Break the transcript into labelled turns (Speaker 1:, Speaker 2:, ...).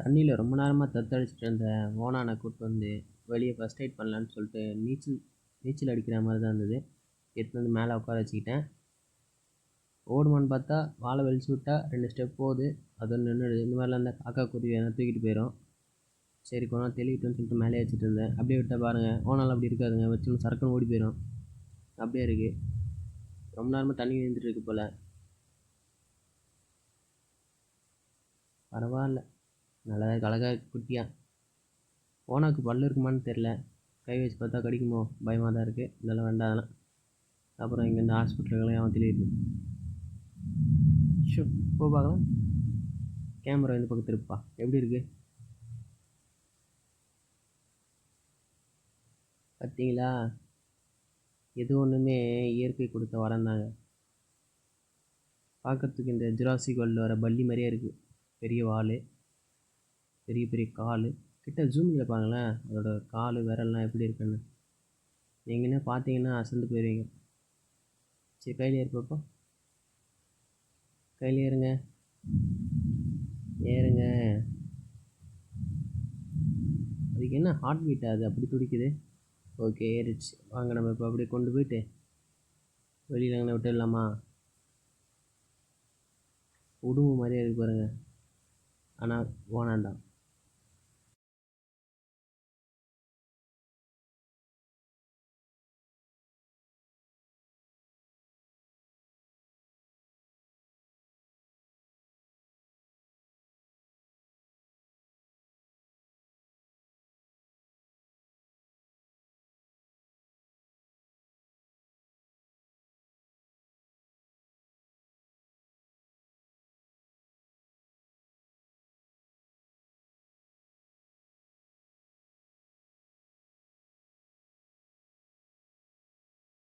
Speaker 1: தண்ணியில் ரொம்ப நேரமாக தத்தடிச்சிட்டு இருந்த ஓனானை கூப்பிட்டு வந்து வெளியே ஃபஸ்ட் எய்ட் பண்ணலான்னு சொல்லிட்டு நீச்சல் நீச்சல் அடிக்கிற மாதிரி தான் இருந்தது. எடுத்துன்னு வந்து மேலே உட்கார வச்சுக்கிட்டேன். ஓடுமான்னு பார்த்தா வாழை வெளிச்சு விட்டா ரெண்டு ஸ்டெப் போகுது. அது நின்றுடுது இந்த மாதிரிலாம் இருந்தால் காக்கா குருவி எதனா தூக்கிட்டு போயிடும் சரி கொஞ்ச தெளிவிட்டோன்னு சொல்லிட்டு மேலே வச்சுட்டு இருந்தேன். அப்படியே விட்டால் பாருங்கள் ஓனால் அப்படி இருக்காதுங்க. வச்சு சரக்குன்னு ஓடி போயிடும் அப்படியே இருக்குது ரொம்ப நேரமாக தண்ணி விழுந்துட்டு இருக்கு போல். பரவாயில்ல. நல்லா அழகாக குட்டியாக ஓனாக்கு பல்லு இருக்குமான்னு தெரில கை வச்சு பார்த்தா கடிக்குமோ? பயமாக தான் இருக்குது இதெல்லாம் வேண்டாம் அதெல்லாம். அப்புறம் இங்கேருந்து ஹாஸ்பிட்டலுக்கெல்லாம் அவன் தெரியுது ஷோ போ பார்க்கலாம். கேமரா இந்த பக்கம் திருப்பா. எப்படி இருக்குது பார்த்தீங்களா? எது ஒன்றுமே இயற்கை கொடுத்த வரம் தாங்க. பார்க்கறதுக்கு இந்த ஜுராசிக் வேர்ல்டில் வர பல்லி மாதிரியே இருக்குது பெரிய வால். பெரிய பெரிய கால். கிட்ட ஜூமிங்கில் பாருங்களேன். அதோட கால் விரல்லாம் எப்படி இருக்குன்னு. எங்கன்னா பார்த்தீங்கன்னா அசந்து போயிடுவீங்க சரி கையில் ஏறுப்பப்போ கையில் ஏறுங்க. ஏறுங்க. அதுக்கு என்ன ஹார்ட் பீட் அது? அப்படி துடிக்குது. ஓகே ஏறிடுச்சு. வாங்க நம்ம இப்போ அப்படியே கொண்டு போயிட்டு வெளியில் அங்கே விட்டுடலாமா? உடும்பு மாதிரியே இருக்கு பாருங்க. ஆனால் ஓனாண்டாம்